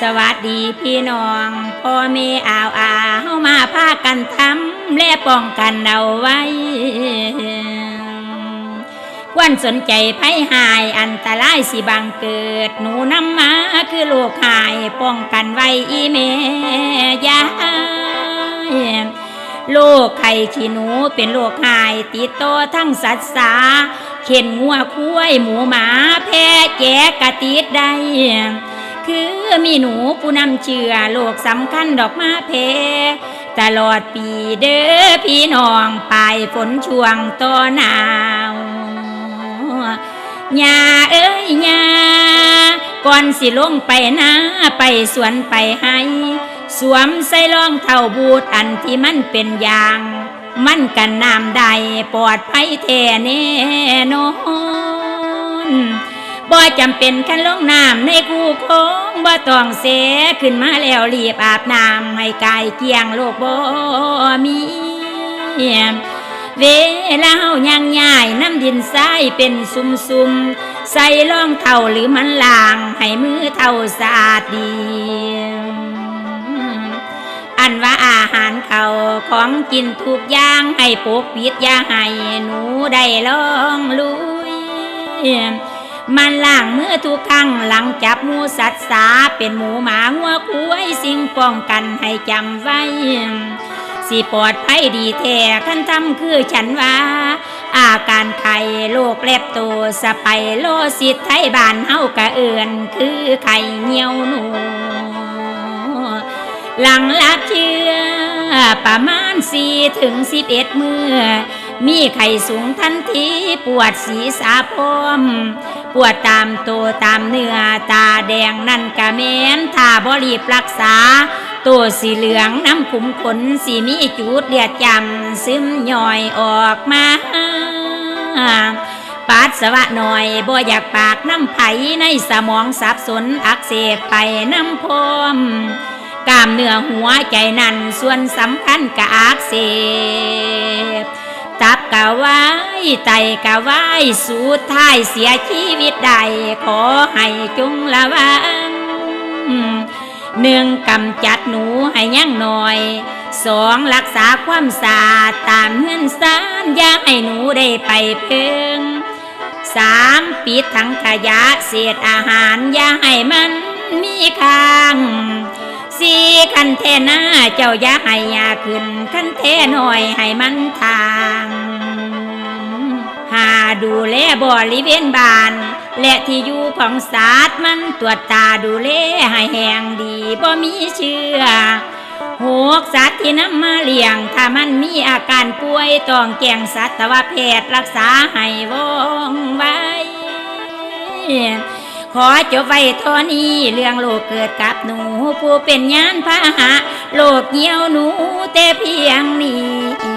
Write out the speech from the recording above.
สวัสดีพี่น้องพ่อแม่อาวอาเฮามาพากันทำและป้องกันเอาไว้ควรสนใจภัยหายอันตรายสิบังเกิด หนูนำมาคือโรคหายป้องกันไว้อีเมยายโรคไข้ขี้หนูเป็นโรคหาย ติดต่อทั้งสัตว์สาเข็นงัวคุ้ยหมูหมาแพะแกะกะติดได้ คือมีหนูผู้นำเชื่อโลกสำคัญดอกมาเพ ตลอดปีเด้อพี่น้องปลายฝนช่วงต่อหนาวยาเอ้ยยาก่อนสิลงไปนาไปสวนไปให้ สวมใส่รองเท้าบูดอันที่มันเป็นยาง มันกันน้ำใดปลอดภัยแท้แน่นอน บ่จำเป็นคันลงน้ำในคูโค้งบ่ต้องเสขึ้นมาแล้วรีบอาบน้ำให้กายเกียงโลกบ่มีเวลาเฮาย่างย่ายน้ำดินทรายเป็นซุมซุมใส่รองเท้าหรือมันล่าง ให้มือเท่าสะอาดดี อันว่าอาหารเขาของกินทุกอย่างให้ปกปิดอย่าให้หนูได้ลองลุย มันล้างมือทุกครั้งหลังจับหมูสัตว์สาเป็นหมูหมางัวคุ้ยสิ่งป้องกันให้จำไว้ สิปลอดภัยดีแท้คันทำคือฉันว่า อาการไข้โรคเล็บโตสไปโลสิทไทยบานเฮากะเอื่นคือไข่เหี่ยวหนู หลังรับเชื้อประมาณสี่ถึงสิบเอ็ดมือมีไข้สูงทันทีปวดศีรษะพร้อม ปวดตามตัวตามเนื้อตาแดงนั่นกะแม้นถ้าบรีบรักษา ตัวสีเหลืองน้ำขุมขนสีมีจุดเลือดจำซึมย่อยออกมาปัสสาวะหน่อยบ่อยากปากน้ำไผในสมองสับสนอักเสบไปน้ำพมกล้ามเนื้อหัวใจนั่นส่วนสำคัญกะอักเสบ กะไว้ไตกะไว้สูดท้ายเสียชีวิตใด ขอให้จงระวังหนึ่งกำจัดหนูให้ยั่งหน่อยสองรักษาความสะอาดตามเงื่อนสานอย่าให้หนูได้ไปเพิงสามปิดถังขยะเศษอาหารอย่าให้มันมีค้างสี่คันแท่หน้าเจ้าอย่าให้ยาขึ้นคันแท่หน่อยให้มันทาง ดูแลบริเวณบ้าน และที่อยู่ของสัตว์มันตรวจตาดูแลให้แห้งดีบ่มีเชื้อหกสัตว์ที่นำมาเลี้ยง ถ้ามันมีอาการป่วยต้องแจ้งสัตวแพทย์รักษาให้ว่องไวขอจบไว้ท่านี้ เรื่องโลกเกิดกับหนู ผู้เป็นยานพาหะ โลกเหี่ยวหนูแต่เพียงนี้